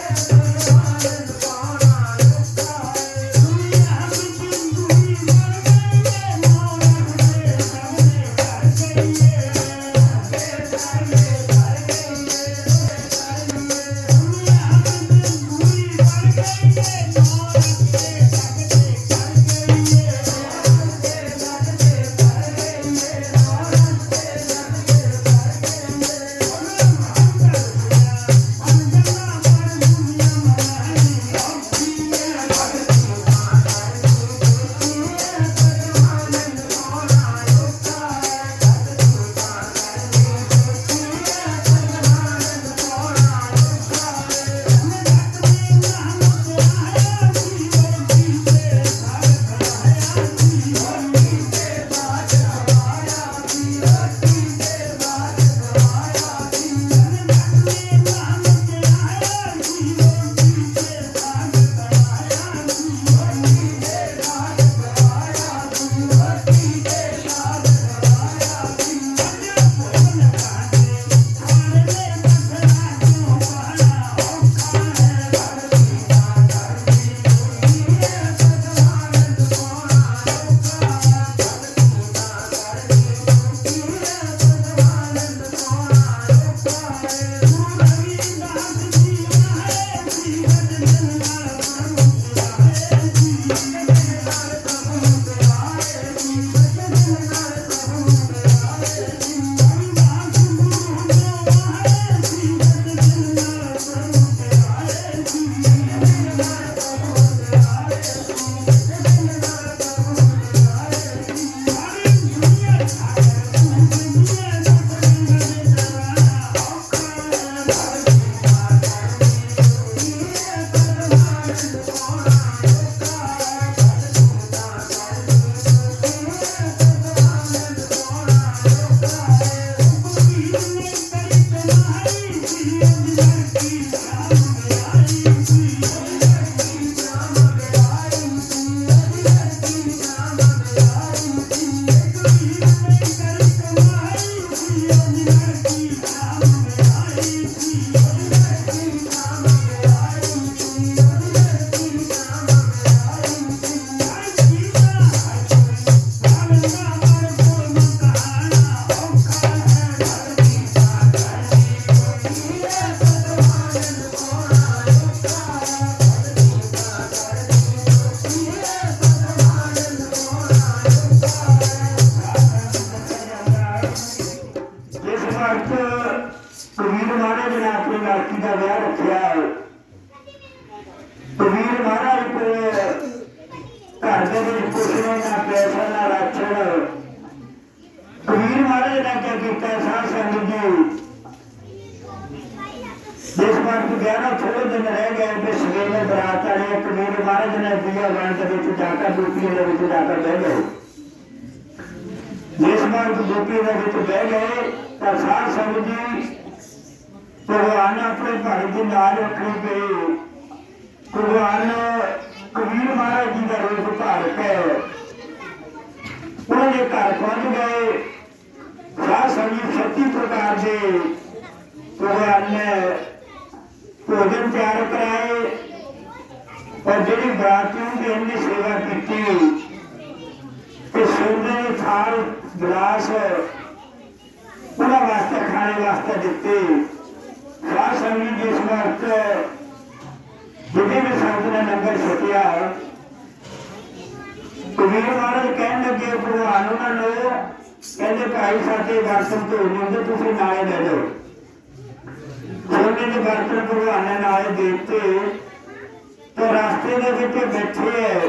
Yeah. ਵਕਤ ਗਿਆਰਾਂ ਥੋੜੇ ਦਿਨ ਰਹਿ ਗਏ ਤੇ ਸਵੇਰੇ ਬਰਾਤ ਵਾਲੇ ਕਬੀਰ ਮਹਾਰਾਜ ਨੇ ਦੀਆ ਬਣ ਦੇ ਵਿੱਚ ਜਾ ਕੇ ਡੂਟੀਆਂ ਦੇ ਵਿੱਚ ਜਾ ਕੇ ਬਹਿ ਗਏ। ਜਿਸ ਵਾਰ ਗੋਪੀ ਦੇ ਵਿੱਚ ਬਹਿ ਗਏ, ਤਾਂ ਸਾਧ ਸੰਗਤ ਜੀ ਭਗਵਾਨ ਆਪਣੇ ਘਰ ਦੀ ਨਾਲ ਰੱਖਣੀ ਪਈ। ਭਗਵਾਨ ਕਬੀਰ ਮਹਾਰਾਜ ਜੀ ਦਾ ਦੇ ਥਾਲ ਗਲਾਸ ਉਹਨਾਂ ਵਾਸਤੇ ਖਾਣੇ ਵਾਸਤੇ ਦਿੱਤੇ ਸਾਧ ਸੰਗਤ ਜਿਸ ਵਕਤ ਜਿਹਦੇ ਵੀ ਸੰਤ ਨੇ ਲੰਗਰ ਛਕਿਆ ਕਬੀਰ ਮਹਾਰਾਜ ਕਹਿਣ ਲੱਗੇ ਭਗਵਾਨ ਉਹਨਾਂ ਨੂੰ ਕਹਿੰਦੇ ਭਾਈ ਸਾਡੇ ਬਰਤਨ ਧੋਣੇ ਹੁੰਦੇ ਤੁਸੀਂ ਨਾਲੇ ਲੈ ਜਾਓ ਸੋਨੇ ਦੇ ਬਰਤਨ ਭਗਵਾਨ ਨੇ ਨਾਲੇ ਦੇ ਦਿੱਤੇ ਤੇ ਰਸਤੇ ਦੇ ਵਿੱਚ ਬੈਠੇ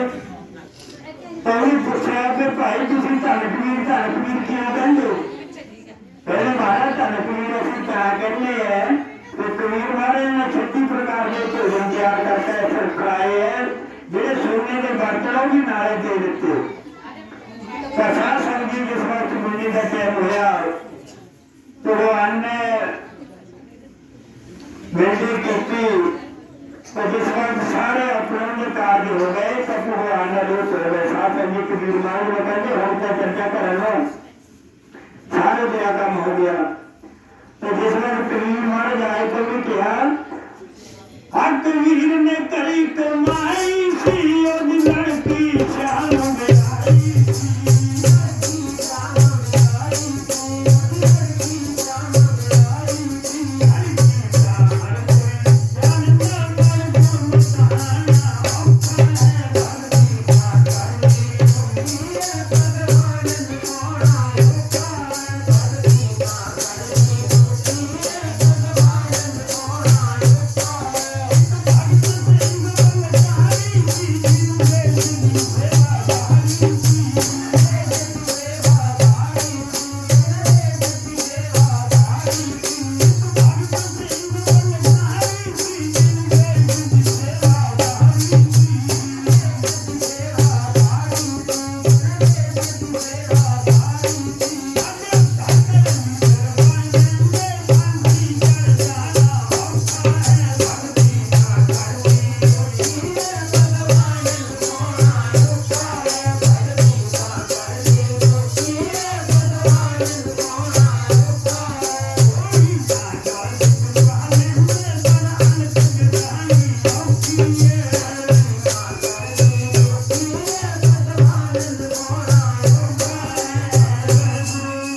ਉਹਨੇ ਪੁੱਛਿਆ ਕਿ ਭਾਈ, ਤੁਸੀਂ ਧੰਨ ਕਬੀਰ ਕਿਉਂ ਕਹਿੰਦੇ ਹੋ? ਕਹਿੰਦੇ ਮਹਾਰਾਜ ਧੰਨ ਅਸੀਂ ਤਾਂ ਕਹਿੰਦੇ ਆ ਕਿ ਕਬੀਰ ਮਹਾਰਾਜ ਨੇ 36 ਪ੍ਰਕਾਰ ਦੇ ਭੋਜਨ ਤਿਆਰ ਕਰਕੇ ਇੱਥੇ ਖਿਲਾਏ ਹੈ ਜਿਹੜੇ ਸੋਨੇ ਦੇ ਬਰਤਨ ਉਹ ਵੀ ਨਾਲੇ ਦੇ ਦਿੱਤੇ। ਕਥਾ ਸੰਗੀ ਜਿਸ ਵਕਤ ਮੁੰਨੀ ਦਾ ਟਾਈਮ ਹੋਇਆ, ਭਗਵਾਨ ਨੇ ਬੇਟੀ ਕੀਤੀ तो जिसमें सारे अपराध कार्य हो गए सब वो आने लोग हो गए साथ अन्य के निर्माण में करके होता चर्चा कर लो सारे मेरा काम हो गया तो जिसमें निर्माण जाए तो भी क्या अग्रवीर ने करी कमाई सी और लड़की चालू